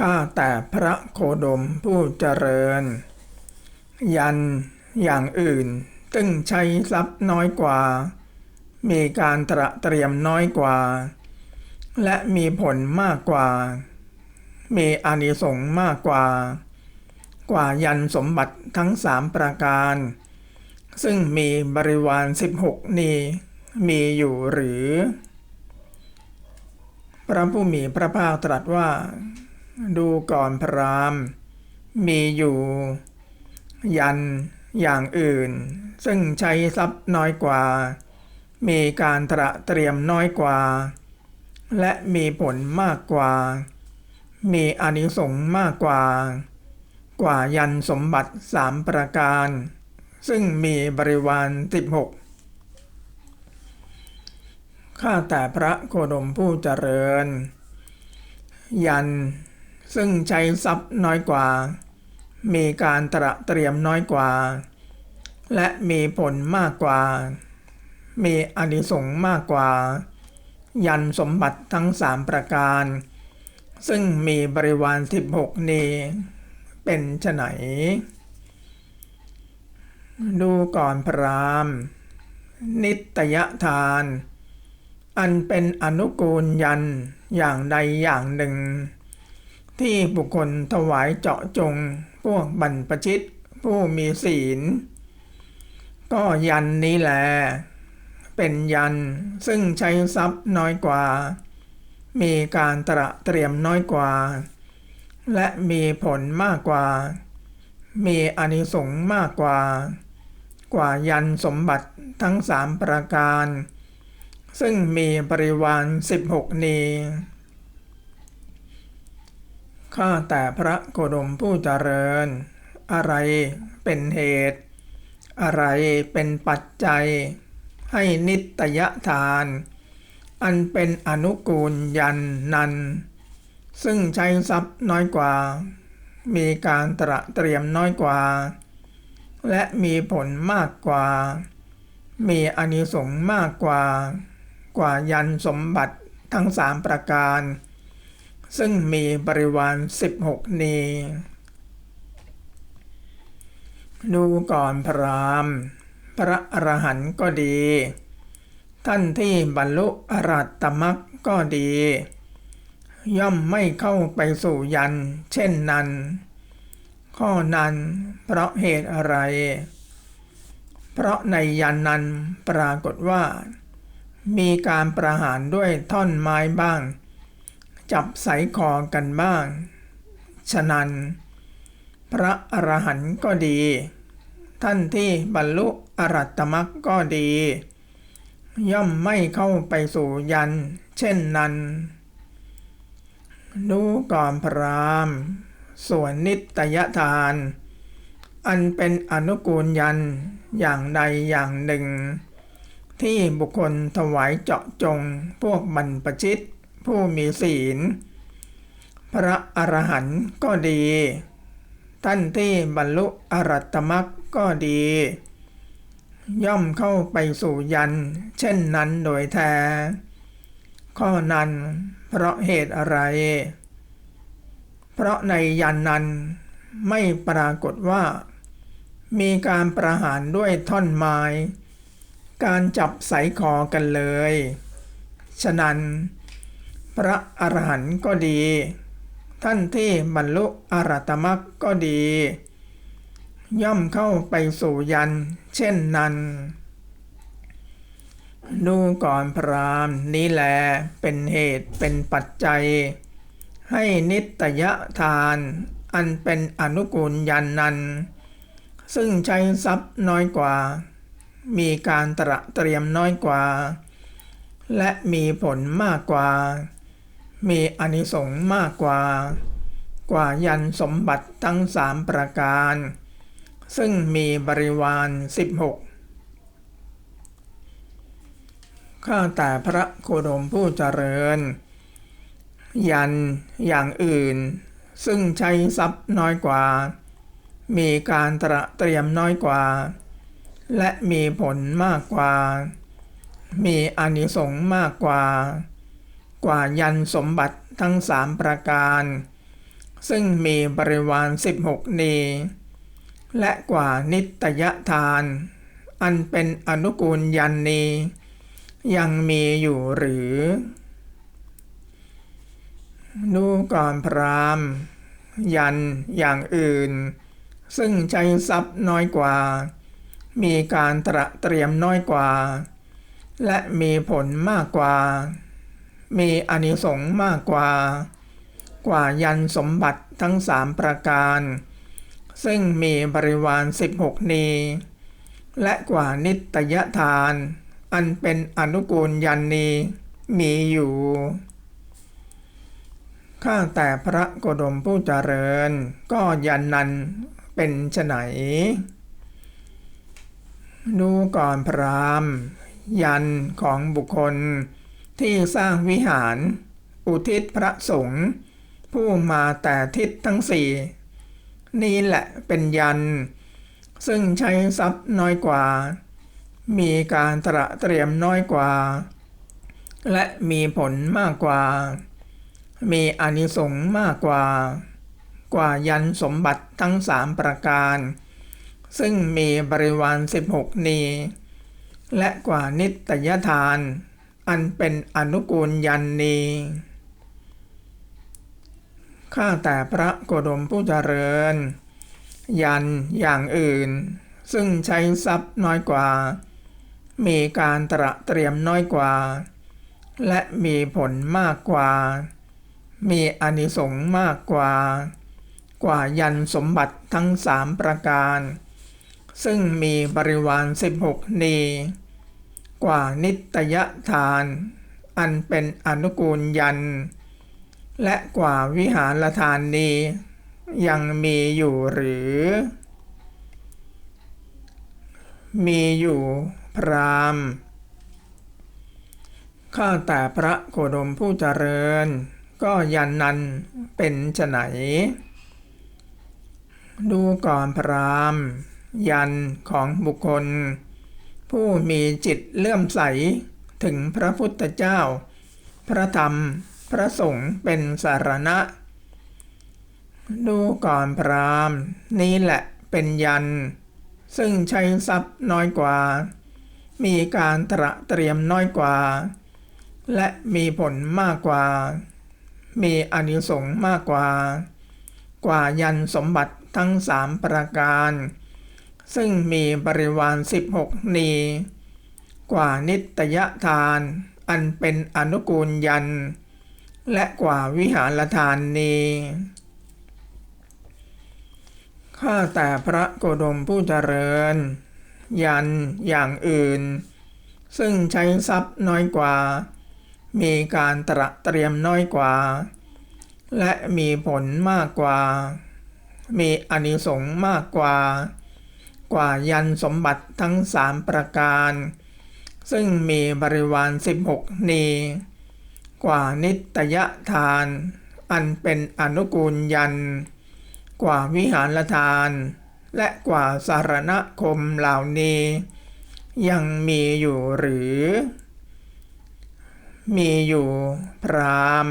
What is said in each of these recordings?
ข้าแต่พระโคดมผู้เจริญ ยันอย่างอื่นซึ่งใช้ทรัพย์น้อยกว่า มีการตระเตรียมน้อยกว่า และมีผลมากกว่า มีอานิสงส์มากกว่า กว่ายันสมบัติทั้งสามประการ ซึ่งมีบริวารสิบหกนี้มีอยู่หรือ พระผู้มีพระภาคตรัสว่า ดูก่อนพรามมีอยู่ ยันอย่างอื่น ซึ่งใช้ทรัพย์น้อยกว่า มีการตระเตรียมน้อยกว่า และมีผลมากกว่า มีอนิสงส์มากกว่า กว่ายันสมบัติสามประการ ซึ่งมีบริวารสิบหกข้าแต่พระโคดมผู้เจริญ ยัน ซึ่งใช้ทรัพย์น้อยกว่า มีการตระเตรียมน้อยกว่า และมีผลมากกว่า มีอนิสงส์มากกว่า ยันสมบัติทั้งสามประการ ซึ่งมีบริวารสิบหกนี้ เป็นไฉนดูก่อนพรามนิตยทาน อันเป็นอนุกูลยันอย่างใดอย่างหนึ่ง ที่บุคคลถวายเจาะจง พวกบรรพชิต ผู้มีศีล ก็ยันนี้แหลเป็นยันซึ่งใช้ทรัพย์น้อยกว่า มีการตระเตรียมน้อยกว่า และมีผลมากกว่า มีอนิสงส์มากกว่า กว่ายันสมบัติทั้งสามประการ ซึ่งมีบริวารสิบหกนี ข้าแต่พระโคดมผู้เจริญ อะไรเป็นเหตุ อะไรเป็นปัจจัย ให้นิตยทาน อันเป็นอนุกูลยันนัน ซึ่งใช้ทรัพย์น้อยกว่า มีการตระเตรียมน้อยกว่า และมีผลมากกว่า มีอนิสงส์มากกว่า กว่ายันสมบัติทั้งสามประการ ซึ่งมีบริวารสิบหกนีดูก่อนพรามพระอรหันต์ก็ดี ท่านที่บรรลุอรัตตมรรคก็ดี ย่อมไม่เข้าไปสู่ยัน เช่นนั้น ข้อนั้นเพราะเหตุอะไร เพราะในยันนั้นปรากฏว่า มีการประหารด้วยท่อนไม้บ้าง จับใส่คอกันบ้าง ฉะนั้น พระอรหันต์ก็ดี ท่านที่บรรลุอรัตมรรคก็ดี ย่อมไม่เข้าไปสู่ยัน เช่นนั้น ดูก่อนพรามส่วนนิตยทาน อันเป็นอนุกูลยันอย่างใดอย่างหนึ่ง ที่บุคคลถวายเจาะจงพวกบรรพชิต ผู้มีศีล พระอรหันต์ก็ดี ท่านที่บรรลุอรัตมรรคก็ดี ย่อมเข้าไปสู่ยัน เช่นนั้นโดยแท้ ข้อนั้นเพราะเหตุอะไร เพราะในยันนั้นไม่ปรากฏว่า มีการประหารด้วยท่อนไม้ การจับใส่คอกันเลย ฉะนั้น ระอรหันต์ก็ดี ท่านที่บรรลุอรัตมรรคก็ดี ย่อมเข้าไปสู่ยันเช่นนั้น ดูก่อนพรามนี้แลเป็นเหตุเป็นปัจจัย ให้นิตยทาน อันเป็นอนุกูลยันนั้น ซึ่งใช้ทรัพย์น้อยกว่า มีการตระเตรียมน้อยกว่า และมีผลมากกว่า มีอานิสงส์มากกว่า กว่ายันสมบัติทั้งสามประการ ซึ่งมีบริวารสิบหกข้าแต่พระโคดมผู้เจริญ ยันอย่างอื่น ซึ่งใช้ทรัพย์น้อยกว่า มีการตระเตรียมน้อยกว่า และมีผลมากกว่า มีอานิสงส์มากกว่า กว่ายันสมบัติทั้งสามประการ ซึ่งมีบริวารสิบหกนีและกว่านิตยทาน อันเป็นอนุกูลยันนียังมีอยู่หรือ ดูก่อนพรามยันอย่างอื่น ซึ่งใช้ทรัพย์น้อยกว่า มีการตระเตรียมน้อยกว่า และมีผลมากกว่า มีอนิสงส์มากกว่า กว่ายันสมบัติทั้งสามประการ ซึ่งมีบริวารสิบหกนี และกว่านิตยทาน อันเป็นอนุกูลยันนีมีอยู่ ข้าแต่พระโกดมผู้เจริญ ก็ยันนันเป็นฉไฉนดูก่อนพรามยันของบุคคล ที่สร้างวิหาร อุทิศพระสงฆ์ผู้มาแต่ทิศทั้งสี่นี่แหละเป็นยัน ซึ่งใช้ทรัพย์น้อยกว่า มีการตระเตรียมน้อยกว่า และมีผลมากกว่า มีอนิสงส์มากกว่า กว่ายันสมบัติทั้งสามประการ ซึ่งมีบริวารสิบหกนี และกว่านิตยทาน อันเป็นอนุกูลยันนีข้าแต่พระโกดมผู้เจริญ ยันอย่างอื่น ซึ่งใช้ทรัพย์น้อยกว่า มีการตระเตรียมน้อยกว่า และมีผลมากกว่า มีอนิสงส์มากกว่า กว่ายันสมบัติทั้งสามประการ ซึ่งมีบริวารสิบหกนี กว่านิตยทาน อันเป็นอนุกูลยัน และกว่าวิหารทานนียังมีอยู่หรือ มีอยู่พรามข้าแต่พระโคดมผู้เจริญ ก็ยันนันเป็นจะไหน ดูก่อนพรามยันของบุคคล ผู้มีจิตเลื่อมใสถึงพระพุทธเจ้า พระธรรม พระสงฆ์เป็นสารณะ ดูก่อนพรามนี้แหละเป็นยัน ซึ่งใช้ทรัพย์น้อยกว่า มีการตระเตรียมน้อยกว่า และมีผลมากกว่า มีอนิสงส์มากกว่า กว่ายันสมบัติทั้งสามประการ ซึ่งมีบริวารสิบหกนี กว่านิตยทาน อันเป็นอนุกูลยัน และกว่าวิหารทานนีข้าแต่พระโกดมผู้เจริญ ยันอย่างอื่น ซึ่งใช้ทรัพย์น้อยกว่า มีการตระเตรียมน้อยกว่า และมีผลมากกว่า มีอนิสงส์มากกว่า กว่ายันสมบัติทั้งสามประการ ซึ่งมีบริวารสิบหกนี กว่านิตยทาน อันเป็นอนุกูลยัน กว่าวิหารทาน และกว่าสารณคมเหล่านี้ ยังมีอยู่หรือ มีอยู่พราม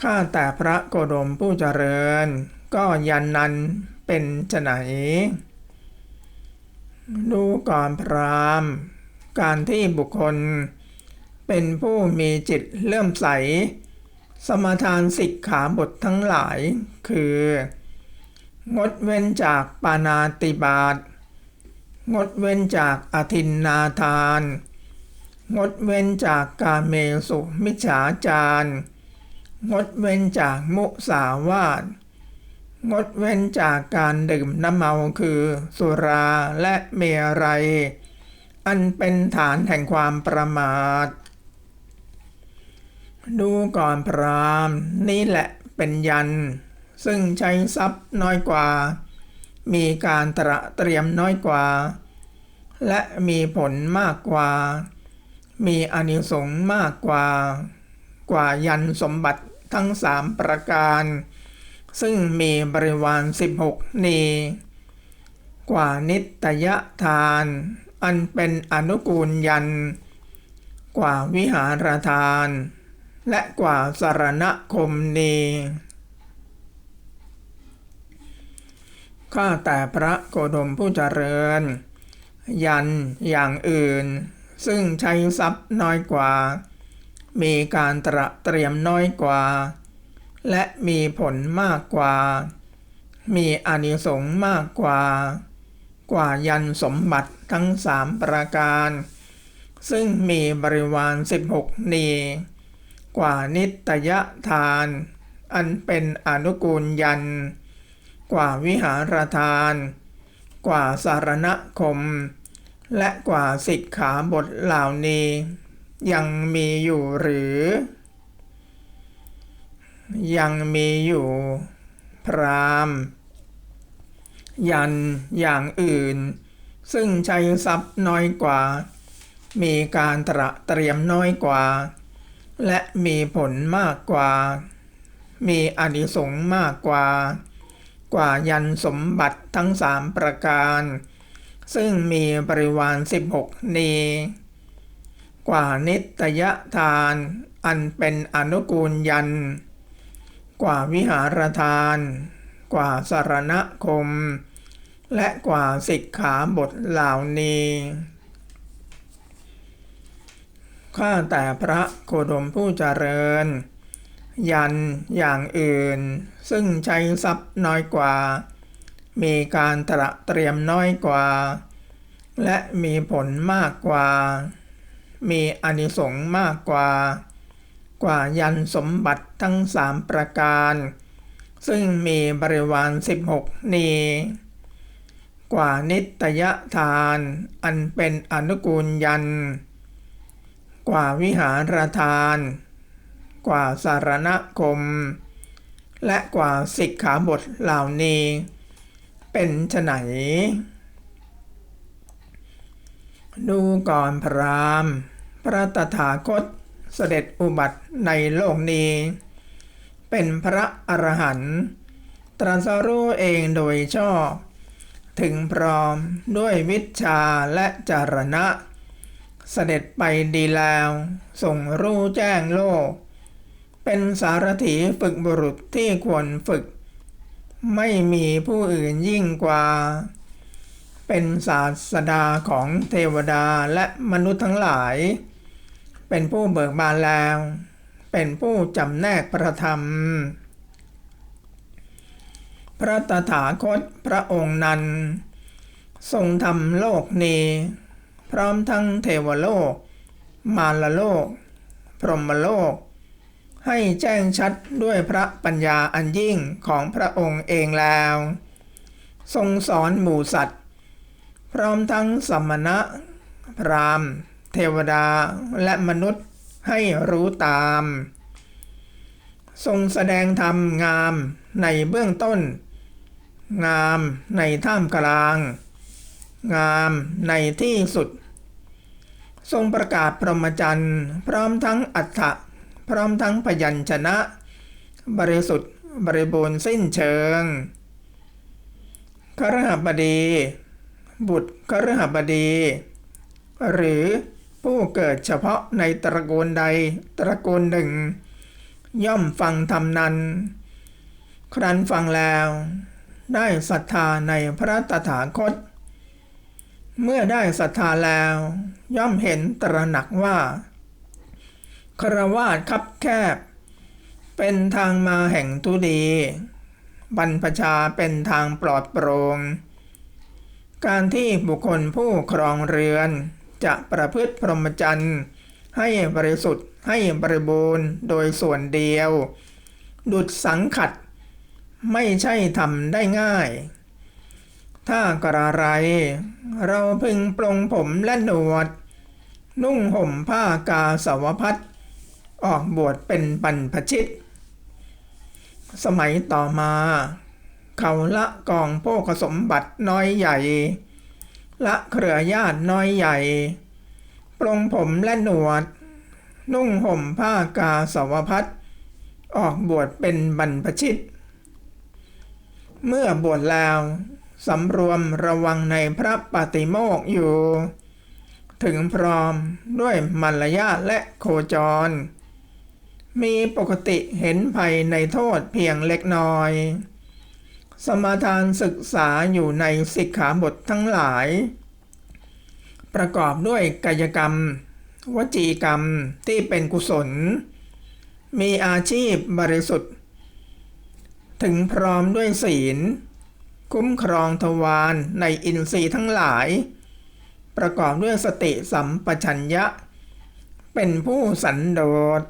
ข้าแต่พระโกดมผู้เจริญ ก็ยันนัน เป็นจะไหน ดูก่อนพรามการที่บุคคล เป็นผู้มีจิตเลื่อมใส สมทานสิกขาบททั้งหลาย คือ งดเว้นจากปานาติบาตงดเว้นจากอธินนาทาน งดเว้นจากกาเมสุมิจฉาจาร งดเว้นจากมุสาวาท งดเว้นจากการดื่มน้ำเมาคือ สุราและเมรัย อันเป็นฐานแห่งความประมาท ดูก่อนพรามนี่แหละเป็นยัน ซึ่งใช้ทรัพย์น้อยกว่า มีการตระเตรียมน้อยกว่า และมีผลมากกว่า มีอนิสงส์มากกว่า กว่ายันสมบัติทั้งสามประการ ซึ่งมีบริวาร 16 นี กว่านิตยทาน อันเป็นอนุกูลยัน กว่าวิหารทาน และกว่าสารณคมนีข้าแต่พระโกดมผู้เจริญ ยันอย่างอื่น ซึ่งใช้ทรัพย์น้อยกว่า มีการตระเตรียมน้อยกว่า และมีผลมากกว่า มีอนิสงส์มากกว่า กว่ายันสมบัติทั้งสามประการ ซึ่งมีบริวาร 16 นี กว่านิตยทาน อันเป็นอนุกูลยัน กว่าวิหารทาน กว่าสารณคม และกว่าสิกขาบทเหล่านี้ ยังมีอยู่หรือ ยังมีอยู่ พรามยันอย่างอื่น ซึ่งใช้ทรัพย์น้อยกว่า มีการตระเตรียมน้อยกว่า และมีผลมากกว่า มีอานิสงส์มากกว่า กว่ายันสมบัติทั้งสามประการ ซึ่งมีบริวาร16 นีกว่านิตยทานอันเป็นอนุกูลยัน กว่าวิหารทาน กว่าสารณคม และกว่าสิกขาบทเหล่านี้ข้าแต่พระโคดมผู้เจริญ ยันอย่างอื่น ซึ่งใช้ทรัพย์น้อยกว่า มีการตระเตรียมน้อยกว่า และมีผลมากกว่า มีอนิสงส์มากกว่า กว่ายันสมบัติทั้งสามประการ ซึ่งมีบริวาร 16 นีกว่านิตยทานอันเป็นอนุกูลยัน กว่าวิหารทาน กว่าสารณคม และกว่าสิกขาบทเหล่านี้ เป็นฉไฉนดูก่อนพรามพระตถาคต เสด็จอุบัติในโลกนี้ เป็นพระอรหันต์ตรัสรู้เองโดยชอบ ถึงพร้อมด้วยวิชาและจารณะ เสด็จไปดีแล้วส่งรู้แจ้งโลก เป็นสารถีฝึกบุรุษที่ควรฝึก ไม่มีผู้อื่นยิ่งกว่า เป็นศาสดาของเทวดาและมนุษย์ทั้งหลาย เป็นผู้เบิกบานแล้ว เป็นผู้จำแนกพระธรรม พระตถาคตพระองค์นั้น ทรงทำโลกนี้ พร้อมทั้งเทวโลก มารโลก พรหมโลก ให้แจ้งชัดด้วยพระปัญญาอันยิ่งของพระองค์เองแล้ว ทรงสอนหมู่สัตว์ พร้อมทั้งสมณะ พรามณ์ เทวดาและมนุษย์ให้รู้ตาม ทรงแสดงธรรมงามในเบื้องต้น งามในท่ามกลาง งามในที่สุด ทรงประกาศพรหมจรรย์ พร้อมทั้งอัฏฐะพร้อมทั้งพยัญชนะ บริสุทธิ์บริบูรณ์สิ้นเชิงครหบดี บุตรครหบดี หรือ ผู้เกิดเฉพาะในตระกูลใดตระกูลหนึ่ง ย่อมฟังธรรมนั้น ครั้นฟังแล้ว ได้ศรัทธาในพระตถาคต เมื่อได้ศรัทธาแล้ว ย่อมเห็นตระหนักว่าครวาดคับแคบ เป็นทางมาแห่งทุดีบรรพชาเป็นทางปลอดโปรง่งการที่บุคคลผู้ครองเรือน จะประพฤติพรหมจรรย์ให้บริสุทธิ์ให้บริบูรณ์โดยส่วนเดียว ดุดสังขัด ไม่ใช่ทำได้ง่าย ถ้ากระไร เราพึงปลงผมและหนวด นุ่งห่มผ้ากาสาวพัดออกบวชเป็นบรรพชิต สมัยต่อมา เขาละกองโภคสมบัติน้อยใหญ่ ละเครือญาติน้อยใหญ่ปลงผมและหนวด นุ่งห่มผ้ากาสาวพัดออกบวชเป็นบรรพชิต เมื่อบวชแล้วสำรวมระวังในพระปฏิโมกข์อยู่ ถึงพร้อมด้วยมารยาและโคจร มีปกติเห็นภัยในโทษเพียงเล็กน้อย สมาทานศึกษาอยู่ในสิกขาบททั้งหลาย ประกอบด้วยกายกรรม วจีกรรมที่เป็นกุศล มีอาชีพบริสุทธิ์ ถึงพร้อมด้วยศีล คุ้มครองทวารในอินทรีย์ทั้งหลาย ประกอบด้วยสติสัมปชัญญะ เป็นผู้สันโดษ